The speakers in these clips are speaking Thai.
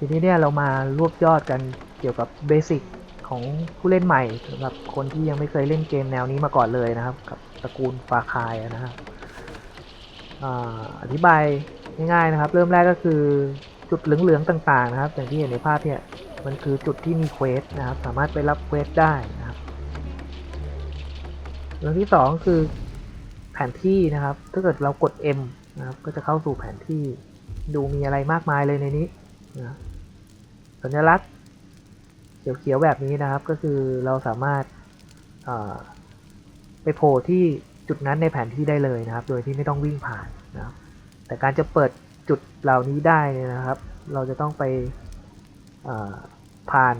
ทีนี้เนี่ยเรามารวบยอดกันเกี่ยวกับเบสิกของผู้เล่นใหม่สำหรับคนที่ยังไม่เคยเล่นเกมแนวนี้มาก่อนเลยนะครับ กับตระกูลฟาคายนะครับอธิบายง่ายๆนะครับ เริ่มแรกก็คือจุดเหลืองๆต่างๆนะครับ อย่างที่เห็นในภาพเนี่ยมันคือจุดที่มีเควสนะครับ สามารถไปรับเควสได้นะครับเรื่องที่สองคือแผนที่นะครับ ถ้าเกิดเรากด M นะครับก็จะเข้าสู่แผนที่ดูมีอะไรมากมายเลยในนี้ นะสัญลักษณ์เขียวๆแบบนี้นะครับ ก็คือเราสามารถไปโผล่ที่จุดนั้นในแผนที่ได้เลยนะครับ โดยที่ไม่ต้องวิ่งผ่านนะครับ แต่การจะเปิดจุดเหล่านี้ได้นนะครับ เราจะต้องไปผ่าน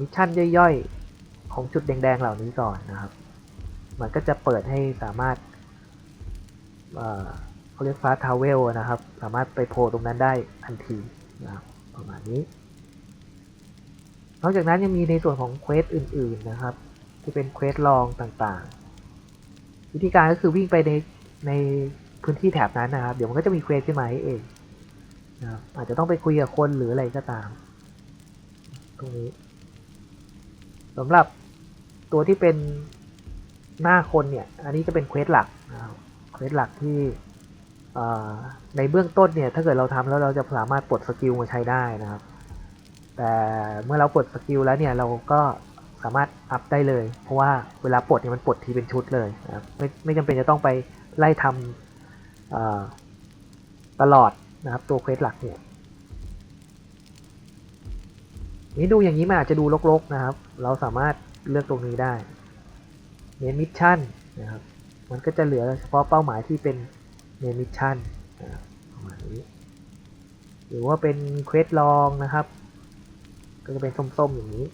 มิชชั่นย่อยๆ ของจุดแดงๆเหล่านี้ก่อนนะครับ มันก็จะเปิดให้สามารถ เขาเรียกฟาสทาวเวลนะครับ สามารถไปโผล่ตรงนั้นได้ทันทีนะครับประมาณนี้ นอกจากนั้นยังมีในส่วนของเควสอื่น ๆนะครับ ที่เป็นเควสลองต่างๆ วิธีการก็คือวิ่งไปในในพื้นที่แถบนั้นนะครับ เดี๋ยวมันก็จะมีเควสขึ้นมาให้เองนะครับอาจจะต้องไปคุยกับคนหรืออะไรก็ตาม ตรงนี้สำหรับตัวที่เป็นหน้าคนเนี่ย อันนี้จะเป็นเควสหลักนะครับเควสหลักที่ ในเบื้องต้นเนี่ยถ้าเกิดเราทำแล้วเราจะสามารถปลดสกิลมาใช้ได้นะครับ แต่เมื่อเราปลดสกิลแล้วเนี่ยเราก็สามารถอัพได้เลย เพราะว่าเวลาปลดเนี่ยมันปลดทีเป็นชุดเลยนะครับไม่ไม่จำเป็นจะต้องไปไล่ทำตลอดนะครับตัวเควสหลักเนี่ยนี่ดูอย่างนี้มันอาจจะดูรกๆนะครับ เราสามารถเลือกตรงนี้ได้เมนมิชชั่นนะครับมันก็จะเหลือเฉพาะเป้าหมายที่เป็น เมนมิชชั่นประมาณนี้หรือว่าเป็นเควสลองนะครับ ก็จะเป็นส้มๆอย่างนี้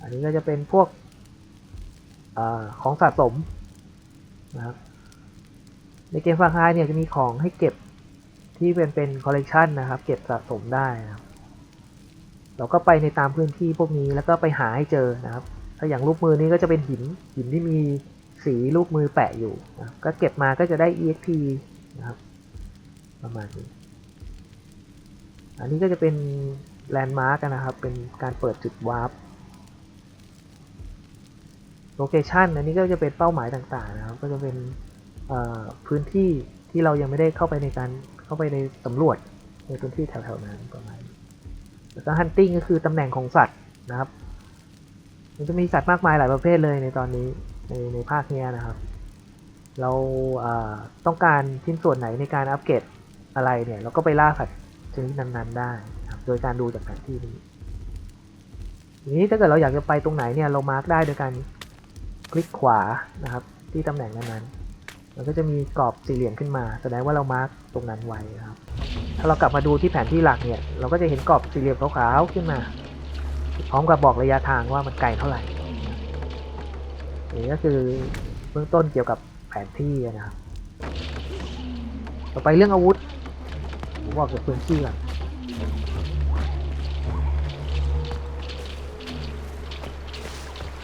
อันนี้ก็จะเป็นพวกอของสะสมนะครับในเกมฟาคายเนี่ยจะมีของให้เก็บที่เป็นเป็นคอลเลกชันนะครับ เก็บสะสมได้นะครับเราก็ไปในตามพื้นที่พวกนี้แล้วก็ไปหาให้เจอนะครับ ถ้าอย่างรูปมือนี้ก็จะเป็นหินหินที่มี สีรูปมือแปะอยู่นะก็เก็บมาก็จะได้ EXP นะครับ ประมาณนี้ อันนี้ก็จะเป็นแลนด์มาร์กนะครับ เป็นการเปิดจุดวาร์ปโลเคชันอันนี้ก็จะเป็นเป้าหมายต่างๆนะครับ ก็จะเป็นพื้นที่ที่เรายังไม่ได้เข้าไปในการเข้าไปในสำรวจในพื้นที่แถวๆนั้นประมาณนี้แล้วก็ฮันติ้งก็คือตำแหน่งของสัตว์นะครับ มันจะมีสัตว์มากมายหลายประเภทเลยในตอนนี้ ในในภาคเนี้ยนะครับ เราต้องการชิ้นส่วนไหนในการอัปเกรดอะไรเนี่ย เราก็ไปล่าสัตว์ชนิดนั้นๆได้นะครับโดยการดูจากแผนที่นี้ทีนี้ถ้าเกิดเราอยากจะไปตรงไหนเนี่ยเรามาร์กได้โดยการคลิกขวานะครับ ที่ตำแหน่งนั้นๆมันก็จะมีกรอบสี่เหลี่ยมขึ้นมา แสดงว่าเรามาร์กตรงนั้นไว้นะครับ ถ้าเรากลับมาดูที่แผนที่หลักเนี่ย เราก็จะเห็นกรอบสี่เหลี่ยมขาวๆขึ้นมา พร้อมกับบอกระยะทางว่ามันไกลเท่าไหร่ นี่ก็คือเบื้องต้นเกี่ยวกับแผนที่นะครับ ต่อไปเรื่องอาวุธ ผมบอกกับพื้นที่ก่อน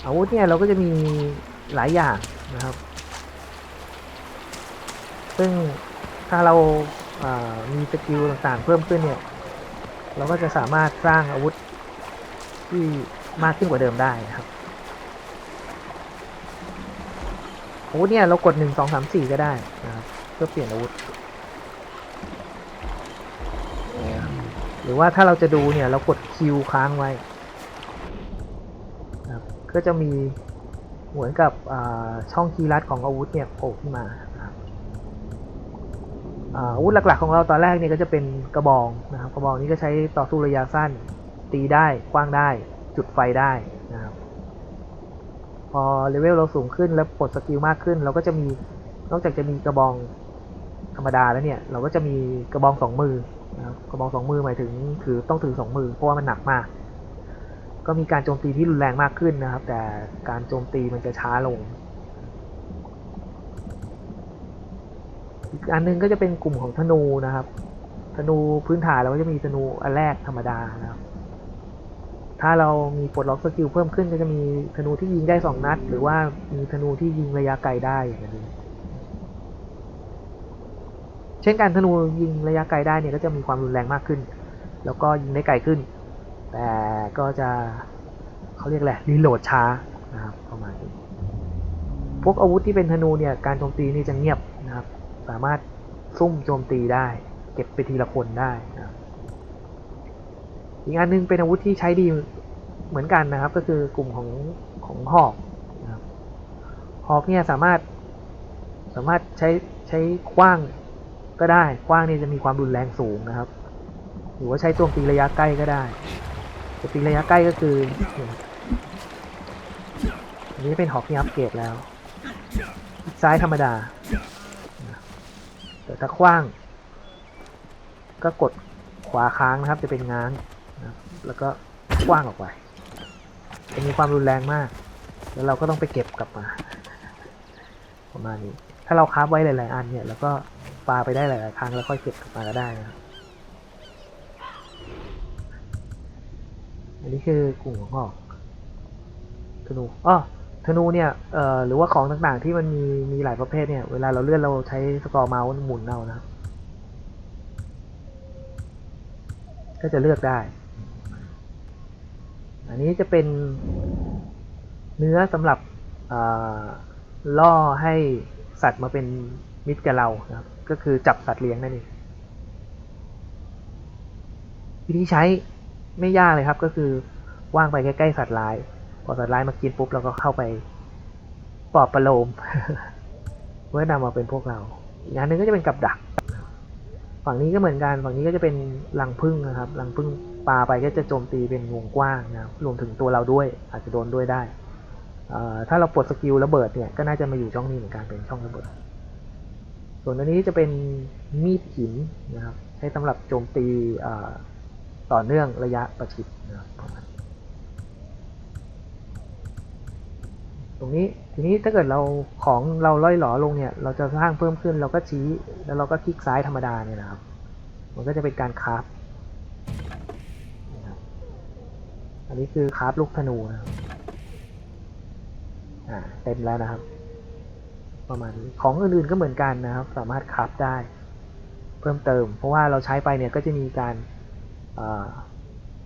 อาวุธเนี่ยเราก็จะมีหลายอย่างนะครับ ซึ่งถ้าเราามีสกิลต่างๆเพิ่มขึ้นเนี่ย เราก็จะสามารถสร้างอาวุธที่มากขึ้นกว่าเดิมได้นะครับ อาวุธเนี่ยเรากดหนึ่งสองสามสี่ก็ได้นะครับเพื่อเปลี่ยนอาวุธ หรือว่าถ้าเราจะดูเนี่ยเรากดคิวค้างไว้นะครับก็จะมีเหมือนกับอ่าช่องคีย์ลัดของอาวุธเนี่ยโผล่ขึ้นมาอาวุธหลักๆของเราตอนแรกเนี่ยก็จะเป็นกระบองนะครับกระบองนี้ก็ใช้ต่อสู้ระยะสั้น ตีได้กว้างได้ จุดไฟได้นะครับ อเลเวลเราสูงขึ้นแล้วปลดสกิลมากขึ้น เราก็จะมีนอกจากจะมีกระบองธรรมดาแล้วเนี่ย เราก็จะมีกระบองสองมือนะครับกระบองสองมือหมายถึงถือต้องถือสองมือเพราะว่ามันหนักมาก ก็มีการโจมตีที่รุนแรงมากขึ้นนะครับ แต่การโจมตีมันจะช้าลง อีกอันหนึงก็จะเป็นกลุ่มของธนูนะครับธนูพื้นฐานเราก็จะมีธนูอันแรกธรรมดานะครับ ถ้าเรามีปลดล็อกสกิลเพิ่มขึ้นก็จะมีธนูที่ยิงได้สองนัด หรือว่ามีธนูที่ยิงระยะไกลได้อย่างนี้เช่นกันธนูยิงระยะไกลได้เนี่ยก็จะมีความรุนแรงมากขึ้น แล้วก็ยิงได้ไกลขึ้น แต่ก็จะเขาเรียกแหละรีโหลดช้านะครับประมาณนี้พวกอาวุธที่เป็นธนูเนี่ยการโจมตีนี่จะเงียบนะครับ สามารถซุ่มโจมตีได้ เก็บไปทีละคนได้ อีกอันหนึงเป็นอาวุธที่ใช้ดีเหมือนกันนะครับ ก็คือกลุ่มของของหอกนะครับหอกเนี่ยสามารถสามารถใช้ใช้คว้างก็ได้คว้างนี่จะมีความรุนแรงสูงนะครับ หรือว่าใช้โจมตีระยะใกล้ก็ได้โจมตีระยะใกล้ก็คืออันนี้เป็นหอกที่อัปเกรดแล้ว ซ้ายธรรมดาแต่ถ้าคว้าง ก็กดขวาค้างนะครับ จะเป็นง้าง แล้วก็คว้างออกไปจะมีความรุนแรงมาก แล้วเราก็ต้องไปเก็บกลับมาประมาณนี้ ถ้าเราคราฟไว้หลาย ๆ อันเนี่ย แล้วก็ปาไปได้หลาย ๆ ครั้งแล้วค่อยเก็บกลับมาก็ได้นะครับอันนี้คือกลุ่มของหอกธนูอ้อธนูเนี่ยเอ่อหรือว่าของต่าง ๆ ที่มันมีมีหลายประเภทเนี่ย เวลาเราเลื่อนเราใช้สกอร์เมาส์หมุนเอานะครับก็จะเลือกได้ อันนี้จะเป็นเนื้อสำหรับล่อให้สัตว์มาเป็นมิตรกับเรานะครับ ก็คือจับสัตว์เลี้ยงนั่นเองวิธีใช้ไม่ยากเลยครับ ก็คือว่างไปใกล้ๆสัตว์ร้าย พอสัตว์ร้ายมากินปุ๊บเราก็เข้าไปปอบประโลมเพื่อนำมาเป็นพวกเรา อีกอันหนึงก็จะเป็นกับดัก ฝั่งนี้ก็เหมือนกัน ฝั่งนี้ก็จะเป็นรังพึ่งนะครับรังพึ่งปลาไปก็จะโจมตีเป็นวงกว้างนะรวมถึงตัวเราด้วย อาจจะโดนด้วยได้ ถ้าเราปลดสกิลระเบิดเนี่ยก็น่าจะมาอยู่ช่องนี้เหมือนกันเป็นช่องระเบิด ส่วนอันนี้จะเป็นมีดหินนะครับใช้สำหรับโจมตีต่อเนื่องระยะประชิดนะครับประมาณนี้ ตรงนี้ทีนี้ถ้าเกิดเราของเราล่อยหลอลงเนี่ย เราจะสร้างเพิ่มขึ้นเราก็ชี้แล้วเราก็คลิกซ้ายธรรมดาเนี่ยนะครับ มันก็จะเป็นการคราฟนะครับอันนี้คือคราฟลูกธนูนะครับอ่าเต็มแล้วนะครับ ประมาณนี้ของอื่นๆก็เหมือนกันนะครับ สามารถคราฟได้ เพิ่มเติม เพราะว่าเราใช้ไปเนี่ยก็จะมีการ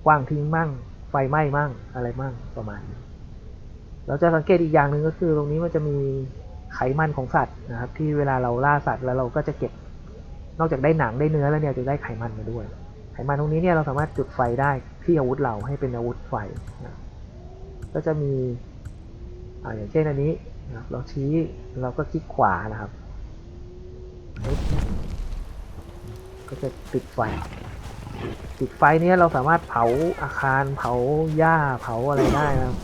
กว้างทิ้งมั่ง ไฟไหม้มั่งอะไรมั่งประมาณนี้ เราจะสังเกตอีกอย่างหนึ่งก็คือตรงนี้มันจะมีไขมันของสัตว์นะครับ ที่เวลาเราล่าสัตว์แล้วเราก็จะเก็บ นอกจากได้หนังได้เนื้อแล้วเนี่ยจะได้ไขมันมาด้วย ไขมันตรงนี้เนี่ยเราสามารถจุดไฟได้ที่อาวุธเราให้เป็นอาวุธไฟนะก็จะมีอ่าอย่างเช่นอันนี้นะรเราชี้เราก็คลิกขวานะครับ ก็จะติดไฟ ติดไฟเนี้ยเราสามารถเผาอาคารเผาหญ้าเผาอะไรได้นะครับ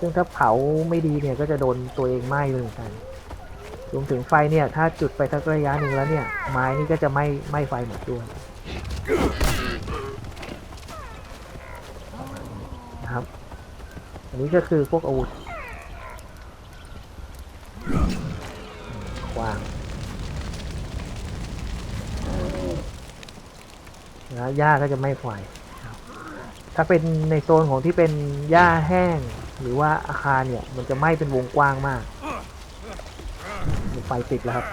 ซึ่งถ้าเผาไม่ดีเนี่ยก็จะโดนตัวเองไหม้เลยเหมือนกันรวมถึงไฟเนี่ย ถ้าจุดไปสักระยะหนึ่งแล้วเนี่ย ไม้นี่ก็จะไหม้ไหม้ไฟหมดด้วยนะครับ อันนี้ก็คือพวกอาวุธขวางนะหญ้าก็จะไม่ไฟครับถ้าเป็นในโซนของที่เป็นหญ้าแห้ง หรือว่าอาคารเนี่ยมันจะไหม้เป็นวงกว้างมากไฟติดแล้วครับ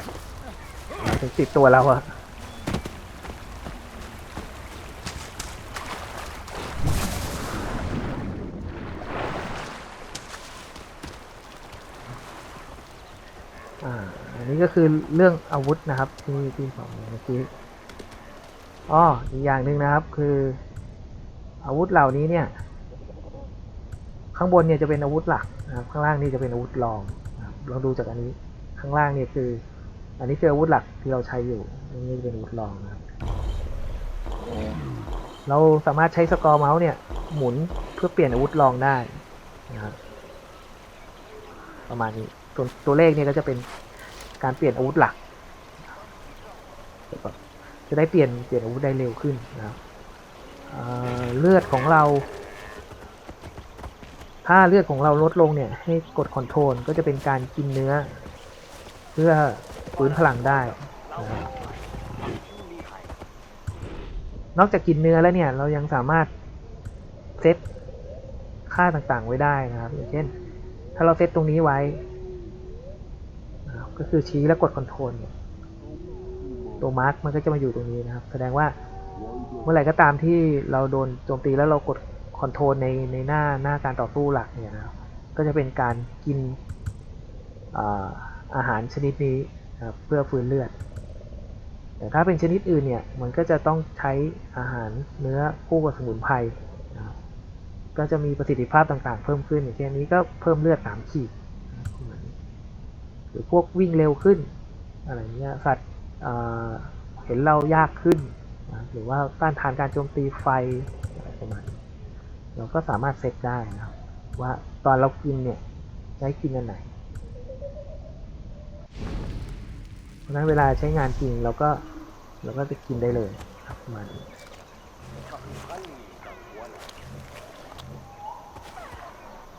ถึงติดตัวเราอะอันนี้ก็คือเรื่องอาวุธนะครับที่ที่บอกเมื่อกี้อ๋ออีกอย่างหนึ่งนะครับคือ อาวุธเหล่านี้เนี่ย ข้างบนเนี่ยจะเป็นอาวุธหลักนะครับข้างล่างนี่จะเป็นอาวุธรองนะลองดูจากอันนี้ข้างล่างเนี่ยคือ อันนี้คืออาวุธหลักที่เราใช้อยู่อันนี้เป็นอาวุธรองนะครับเราสามารถใช้สกอร์เมาส์เนี่ยหมุนเพื่อเปลี่ยนอาวุธรองได้นะครับประมาณนี้ตัวตัวเลขเนี่ยก็จะเป็นการเปลี่ยนอาวุธหลัก จะได้เปลี่ยนเปลี่ยนอาวุธได้เร็วขึ้นนะครับเเลือดของเรา ถ้าเลือดของเราลดลงเนี่ย ให้กดคอนโทรลก็จะเป็นการกินเนื้อ เพื่อฟื้นพลังได้นะครับนอกจากกินเนื้อแล้วเนี่ย เรายังสามารถเซตค่าต่างๆไว้ได้นะครับ อย่างเช่น ถ้าเราเซตตรงนี้ไว้ ก็คือชี้แล้วกดคอนโทรลตัวมาร์กมันก็จะมาอยู่ตรงนี้นะครับ แสดงว่าเมื่อไหร่ก็ตามที่เราโดนโจมตีแล้วเรากด คอนโทรลในในหน้าหน้าการต่อสู้หลักเนี่ยนะครับก็จะเป็นการกินอาหารชนิดนี้เพื่อฟื้นเลือด แต่ถ้าเป็นชนิดอื่นเนี่ยมันก็จะต้องใช้อาหารเนื้อคู่กับสมุนไพรนะก็จะมีประสิทธิภาพต่างๆ เพิ่มขึ้นอย่างเช่นนี้ก็เพิ่มเลือดสามขีดหรือพวกวิ่งเร็วขึ้นอะไรเงี้ยสัตว์เห็นเรายากขึ้นนะหรือว่าต้านทานการโจมตีไฟอะไรประมาณนี้ เราก็สามารถเซตได้นะว่าตอนเรากินเนี่ยใช้กินอันไหน เพราะฉะนั้นเวลาใช้งานจริงเราก็เราก็จะกินได้เลยครับมาณนี้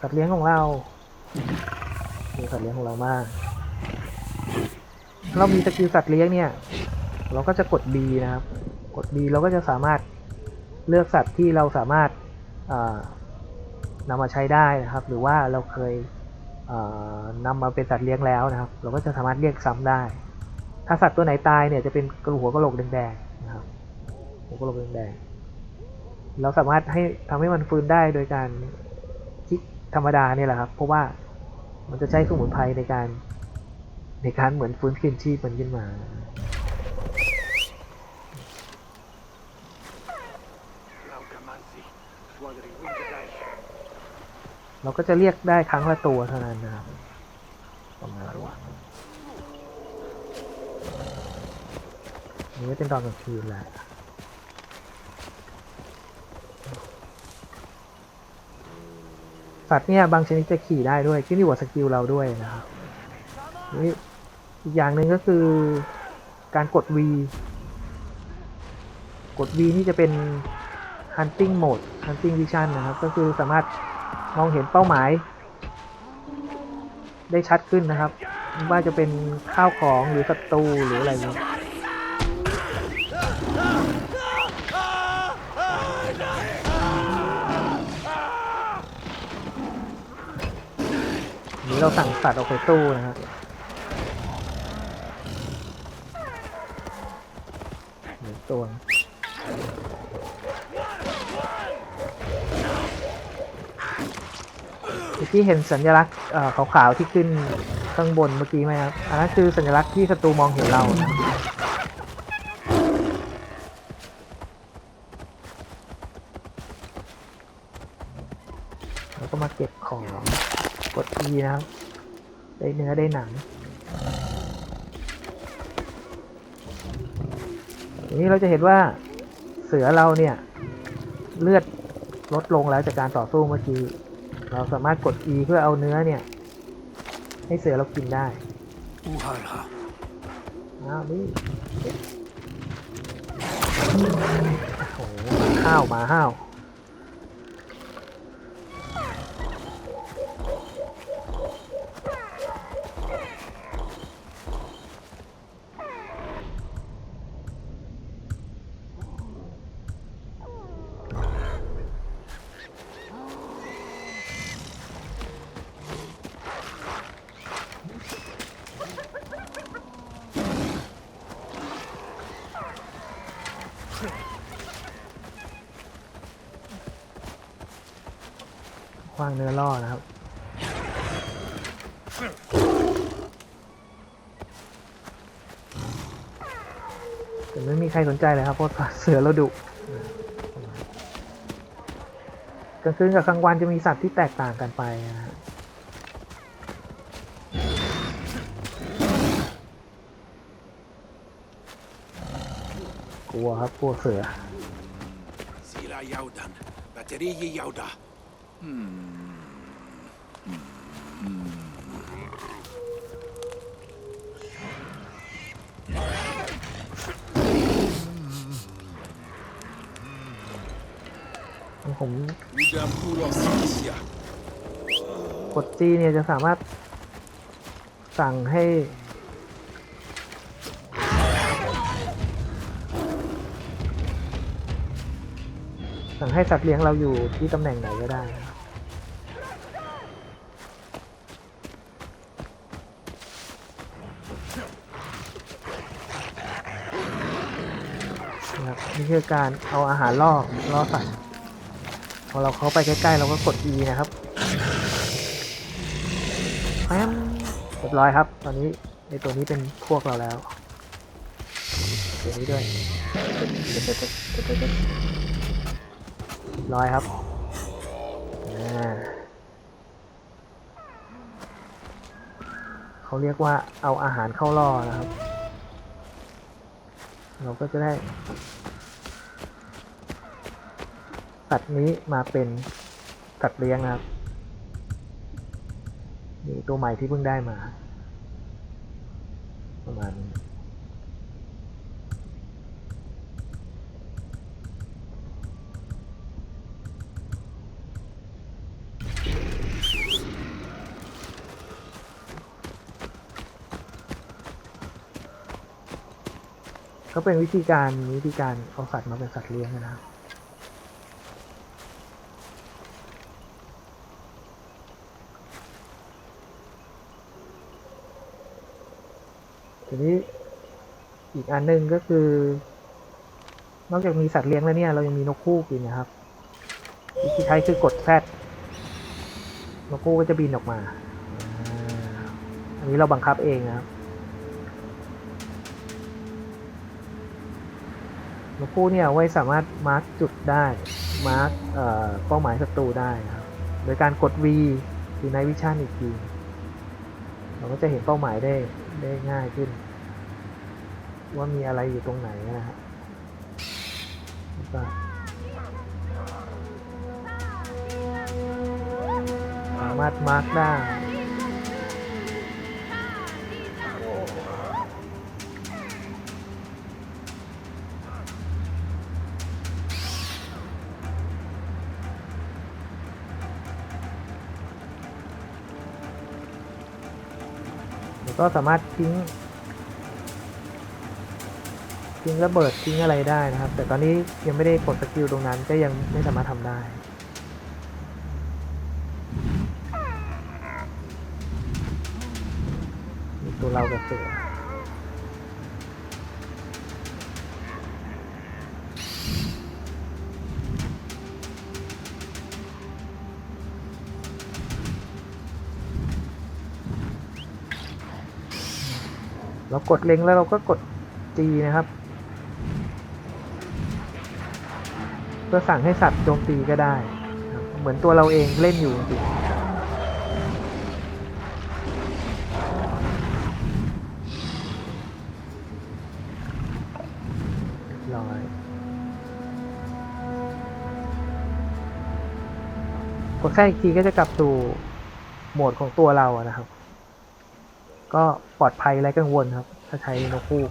สัตว์เลี้ยงของเรามีสัตว์เลี้ยงของเรามาก เรามีสกิลสัตว์เลี้ยงเนี่ย เราก็จะกด B นะครับ กด B เราก็จะสามารถเลือกสัตว์ที่เราสามารถ นำมาใช้ได้นะครับ หรือว่าเราเคยอ่านำมาเป็นสัตว์เลี้ยงแล้วนะครับ เราก็จะสามารถเรียกซ้ำได้ ถ้าสัตว์ตัวไหนตายเนี่ยจะเป็นกระหัวกระโหลกแดงๆนะครับหัวกระโหลกแดงๆเราสามารถให้ทำให้มันฟื้นได้โดยการคลิกธรรมดาเนี่ยแหละครับ เพราะว่ามันจะใช้สมุนไพรในการในการเหมือนฟื้นคืนชีพมันขึ้นมา เราก็จะเรียกได้ครั้งละตัวเท่านั้นนะครับประมาณนี้อันนี้เป็นตอนกลางคืนแหละสัตว์เนี่ยบางชนิดจะขี่ได้ด้วยขึ้นอยู่กับสกิลเราด้วยนะครับนี่อีกอย่างหนึ่งก็คือการกด V กด V นี่จะเป็น hunting mode hunting vision นะครับ ก็คือสามารถ มองเห็นเป้าหมาย ได้ชัดขึ้นนะครับ ว่าจะเป็นข้าวของหรือศัตรูหรืออะไรอย่นี้นี้เราสั่งสัตว์ออกไปตู้นะครับหนึ่งตัว เมื่เห็นสัญลักษณ์ขาวๆที่ขึ้นข้างบนเมื่อกี้ไหมครับ อันนั้นคือสัญลักษณ์ที่ศัตรูมองเห็นเรานะแล้วก็มาเก็บของกด E นะครับ ได้เนื้อได้หนังทีนี้เราจะเห็นว่าเสือเราเนี่ย เลือดลดลงแล้วจากการต่อสู้เมื่อกี้ เราสามารถกด E เพื่อเอาเนื้อเนี่ย ให้เสือเรากินได้ Uhalha. อ้าวนี่โอ้โหมาห้าวมาห้าว วางเนื้อล่อนะครับ แต่ไม่มีใครสนใจเลยครับเพราะเสือเราดุกลางคืนกับกลางวันจะมีสัตว์ที่แตกต่างกันไปนะฮะกลัวครับกลัวเสือ Sila Yaudan. Batterie Yauda. ผมกด G เนี่ยจะสามารถสั่งให้ สั่งให้สัตว์เลี้ยงเราอยู่ที่ตำแหน่งไหนก็ได้นะครับคือการเอาอาหารล่อล่อสัตว์พอเราเข้าไปใกล้ๆเราก็กด E นะครับแป๊มเรียบร้อยครับ ตอนนี้ในตัวนี้เป็นพวกเราแล้วตัวนี้ด้วย ร้อยครับเขาเรียกว่าเอาอาหารเข้าล่อนะครับ เราก็จะได้สัตว์นี้มาเป็นสัตว์เลี้ยงนะครับนี่ตัวใหม่ที่เพิ่งได้มา ประมาณนี้ ก็เป็นวิธีการวิธีการเอาสัตว์มาเป็นสัตว์เลี้ยงนะครับทีนี้อีกอันหนึ่งก็คือ นอกจากมีสัตว์เลี้ยงแล้วเนี่ย เรายังมีนกคู่กินนะครับวิธีใช้คือกดแซดนกคู่ก็จะบินออกมา อันนี้เราบังคับเองนะครับ นกคู่เนี่ยไว้สามารถมาร์กจุดได้มาร์กเป้าหมายศัตรูได้นะครับโดยการกด V หรือในวิชั่นอีกทีเราก็จะเห็นเป้าหมายได้ได้ง่ายขึ้น ว่ามีอะไรอยู่ตรงไหนนะฮะแล้วก็สามารถมาร์กได้ ก็สามารถทิ้งทิ้งระเบิดทิ้งอะไรได้นะครับ แต่ตอนนี้ยังไม่ได้กดสกิลตรงนั้นก็ยังไม่สามารถทำได้มีตัวเรากับเสือ เรากดเล็งแล้วเราก็กด G นะครับ เพื่อสั่งให้สัตว์โจมตีก็ได้ เหมือนตัวเราเองเล่นอยู่จริงร้อยกดแค่อีกทีก็จะกลับสู่โหมดของตัวเราอะนะครับ ก็ปลอดภัยและกังวลครับ ถ้าใช้นกคู่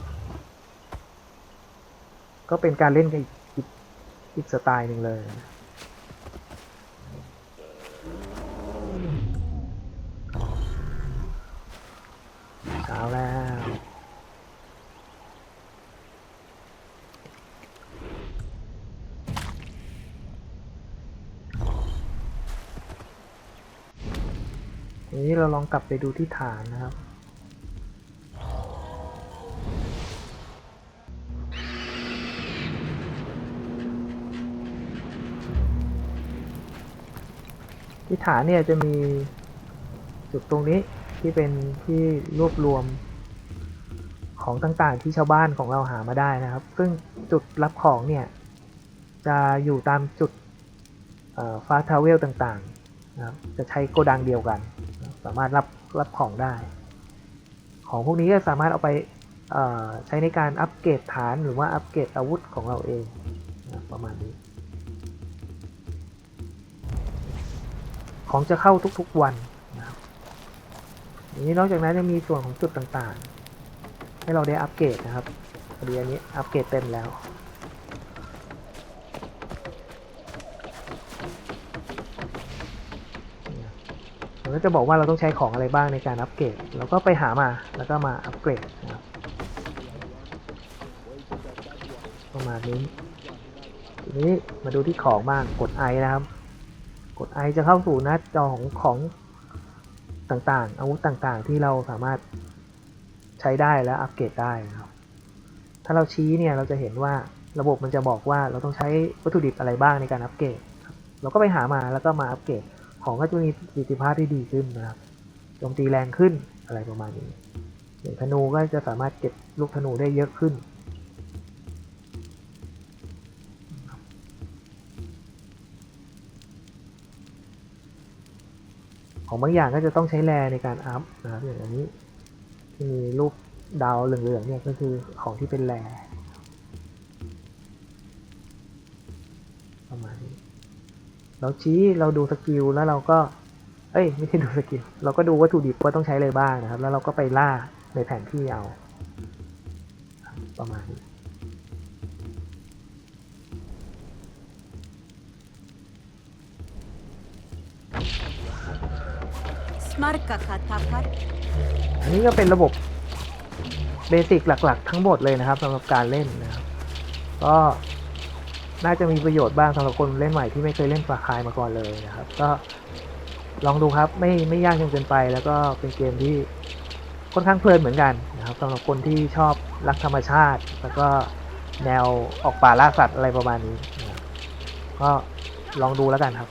ก็เป็นการเล่นกันอีกอีกอีกสไตล์หนึ่งเลย เช้าแล้วทีนี้เราลองกลับไปดูที่ฐานนะครับ ที่ฐานเนี่ยจะมีจุดตรงนี้ที่เป็นที่รวบรวมของต่างๆ ที่ชาวบ้านของเราหามาได้นะครับ ซึ่งจุดรับของเนี่ยจะอยู่ตามจุดฟาทาวเวลต่างๆนะครับจะใช้โกดังเดียวกัน สามารถรับรับของได้ ของพวกนี้ก็สามารถเอาไปใช้ในการอัปเกรดฐานหรือว่าอัปเกรดอาวุธของเราเองนะประมาณนี้ ของจะเข้าทุกๆวันนะครับทีนี้นอกจากนั้นยังมีส่วนของจุดต่างๆ ให้เราได้อัปเกรดนะครับพอดีอันนี้อัปเกรดเต็มแล้วเนี่ยมันก็จะบอกว่าเราต้องใช้ของอะไรบ้างในการอัปเกรดเราก็ไปหามาแล้วก็มาอัปเกรดนะครับประมาณนี้ทีนี้มาดูที่ของบ้างกดไอนะครับ กด I จะเข้าสู่หน้าจอของของต่างๆ อาวุธต่างๆ ที่เราสามารถใช้ได้และอัปเกรดได้นะครับ ถ้าเราชี้เนี่ยเราจะเห็นว่าระบบมันจะบอกว่าเราต้องใช้วัตถุดิบอะไรบ้างในการอัปเกรด เราก็ไปหามาแล้วก็มาอัปเกรด ของก็จะมีประสิทธิภาพที่ดีขึ้นนะครับโจมตีแรงขึ้นอะไรประมาณนี้อย่างธนูก็จะสามารถเก็บลูกธนูได้เยอะขึ้น ของบางอย่างก็จะต้องใช้แรในการอัพนะครับอย่างอันนี้ที่มีรูปดาวเหลืองๆเนี่ยก็คือของที่เป็นแรประมาณนี้เราชี้เราดูสกิลแล้วเราก็เอ้ยไม่ใช่ดูสกิลเราก็ดูวัตถุดิบว่าต้องใช้อะไรบ้างนะครับ แล้วเราก็ไปล่าในแผนที่เอาประมาณนี้ Smarka Katakat. อันนี้ก็เป็นระบบเบสิกหลัก ๆ ทั้งหมดเลยนะครับสำหรับการเล่นนะครับ ก็น่าจะมีประโยชน์บ้างสำหรับคนเล่นใหม่ที่ไม่เคยเล่นฟาคายมาก่อนเลยนะครับ ก็ลองดูครับไม่ไม่ยากจนเกินไป แล้วก็เป็นเกมที่ค่อนข้างเพลินเหมือนกันนะครับสำหรับคนที่ชอบรักธรรมชาติ แล้วก็แนวออกป่าล่าสัตว์อะไรประมาณนี้นะครับก็ลองดูแล้วกันครับ